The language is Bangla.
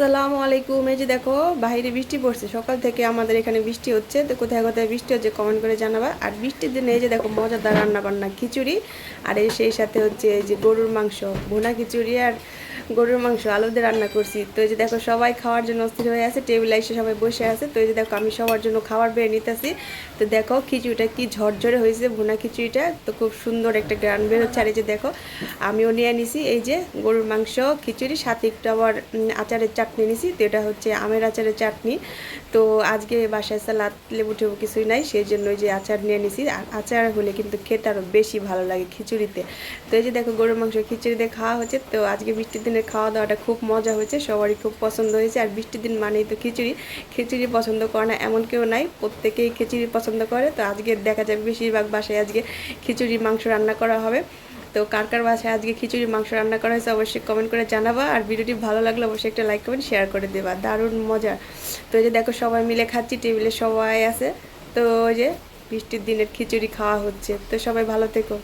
আসসালামু আলাইকুম। এই যে দেখো, বাইরে বৃষ্টি পড়ছে। সকাল থেকে আমাদের এখানে বৃষ্টি হচ্ছে। তো কোথায় কোথায় বৃষ্টি হচ্ছে কমেন্ট করে জানাবা। আর বৃষ্টির দিনে এই যে দেখো, মজাদার রান্না বান্না খিচুড়ি। আর এই সেই সাথে হচ্ছে এই যে গরুর মাংস, ভুনা খিচুড়ি। আর গরুর মাংস, আলু দিয়ে রান্না করছি। তো এই যে দেখো, সবাই খাওয়ার জন্য অস্থির হয়ে আছে, টেবিলে এসে সবাই বসে আছে। তো এই যে দেখো, আমি সবার জন্য খাবার বেড়ে নিতেছি। তো দেখো, খিচুড়িটা কি ঝরঝরে হয়েছে, ভুনা খিচুড়িটা। তো খুব সুন্দর একটা গ্রান বের হচ্ছে। আর এই যে দেখো, আমিও নিয়ে নিছি এই যে গরুর মাংস, খিচুড়ি, সাথে একটু আবার আচারের চাটনি নিছি। তো এটা হচ্ছে আমের আচারের চাটনি। তো আজকে বাসায় সালাদ, লেবু টেবু কিছুই নাই, সেই জন্য ওই যে আচার নিয়ে নিছি। আচার হলে কিন্তু খেতে আরও বেশি ভালো লাগে খিচুড়িতে। তো এই যে দেখো, গরুর মাংস, খিচুড়ি খাওয়া হচ্ছে। তো আজকে বৃষ্টির দিনের খাওয়া দাওয়াটা খুব মজা হয়েছে, সবারই খুব পছন্দ হয়েছে। আর বৃষ্টির দিন মানেই তো খিচুড়ি। খিচুড়ি পছন্দ করে না এমন কেউ নাই, প্রত্যেকেই খিচুড়ি পছন্দ করে। তো আজকে দেখা যাবে বেশিরভাগ বাসায় আজকে খিচুড়ি মাংস রান্না করা হবে। তো কার কার বাসায় আজকে খিচুড়ি মাংস রান্না করা হয়েছে অবশ্যই কমেন্ট করে জানাবা। আর ভিডিওটি ভালো লাগলে অবশ্যই একটা লাইক কমেন্ট শেয়ার করে দেবা। দারুণ মজা। তো এই যে দেখো সবাই মিলে খাচ্ছি টেবিলে সবাই আছে। তো ওই যে বৃষ্টির দিনের খিচুড়ি খাওয়া হচ্ছে। তো সবাই ভালো থেকো।